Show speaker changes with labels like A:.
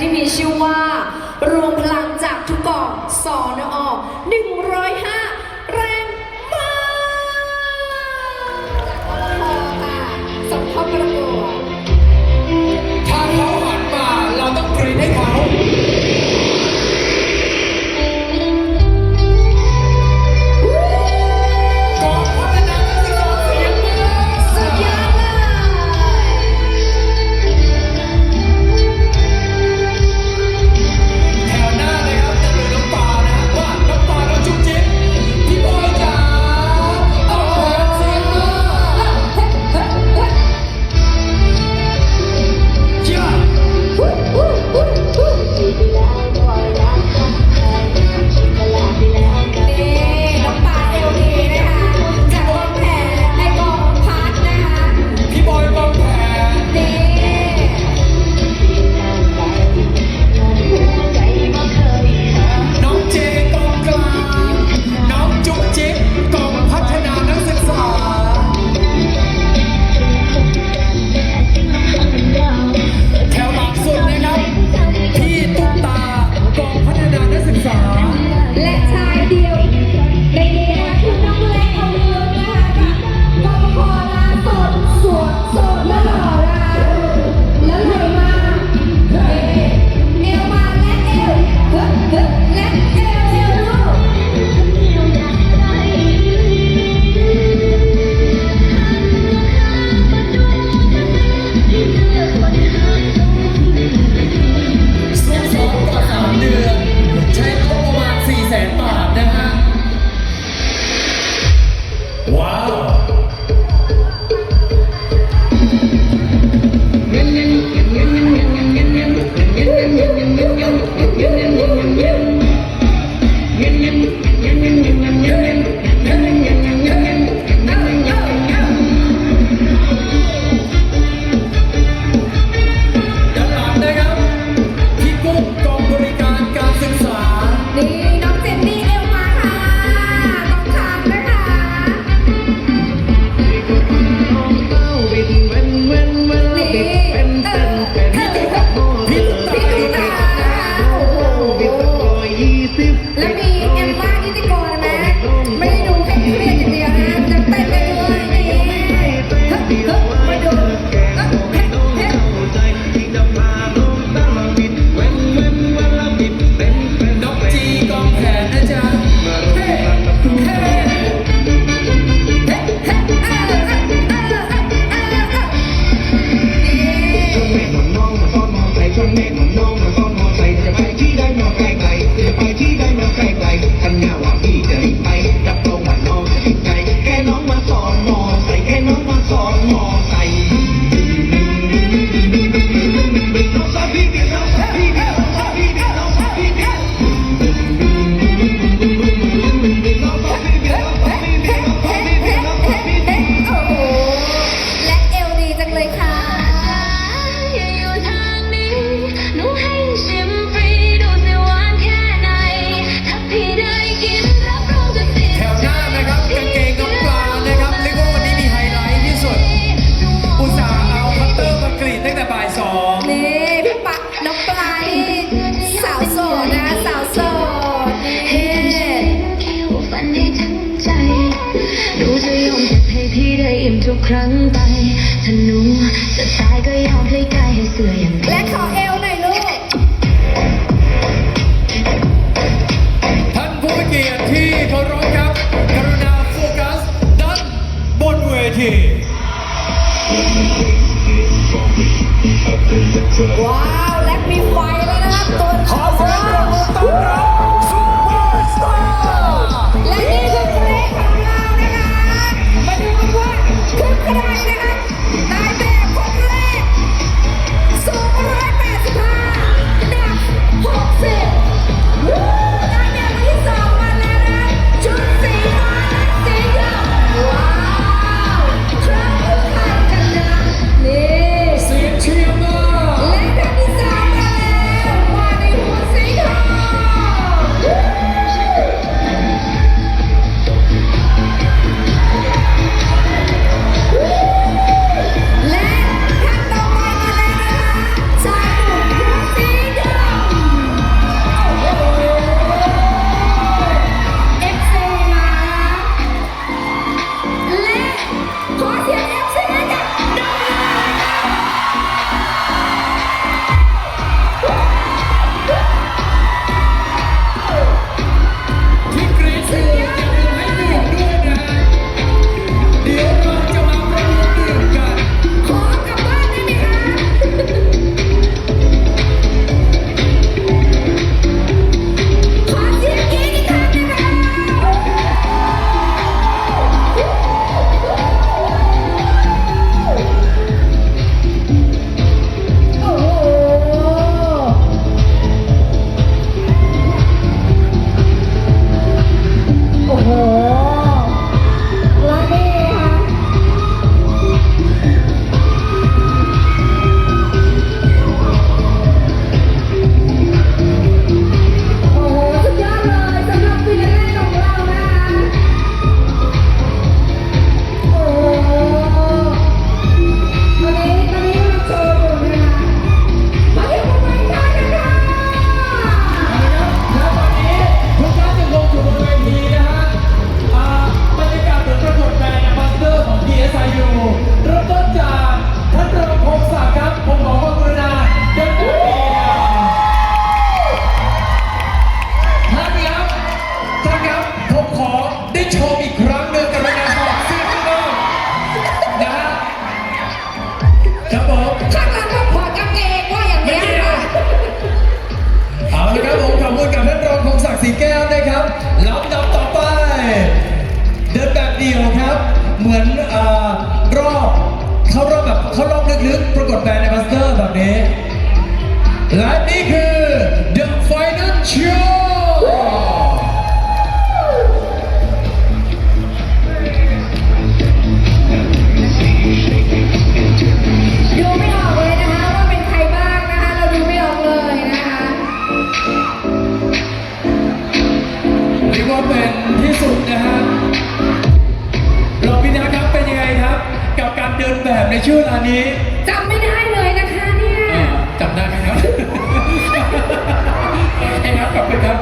A: ที่มีชื่อว่า รวมพลังจากทุกกองสอนอ105 Thank you. ุกครั้
B: ง
A: ไป
C: ถ้า
B: หนู
C: จะตายก็ยอมพลิกายให้เสื่ออย่าง
A: และขอเอวหน่อยลูก
B: ท่านผู้เกียรติที่เคารพครับ กรุณาโฟกัสด้านบนเวที
A: ว้า
B: เขา
A: ลอ
B: ง
A: ลึ
B: กๆปรากฏแบรนด์แอมบาสเดอร์แบบนี้ และนี่คือ The Final Show
A: ดูไม่ออกเลยนะคะว่าเป็นใครบ้างนะคะ เราดูไม่ออกเลยนะคะ
B: เรียกว่าเป็นที่สุดนะฮะรองพินาครับเป็นยังไง การเดินแบบในชื่อร้านนี้
A: จำไม่ได้เลยนะคะเนี่ย
B: จำได้ไหมครับ ไอ้ครับลับไปครับ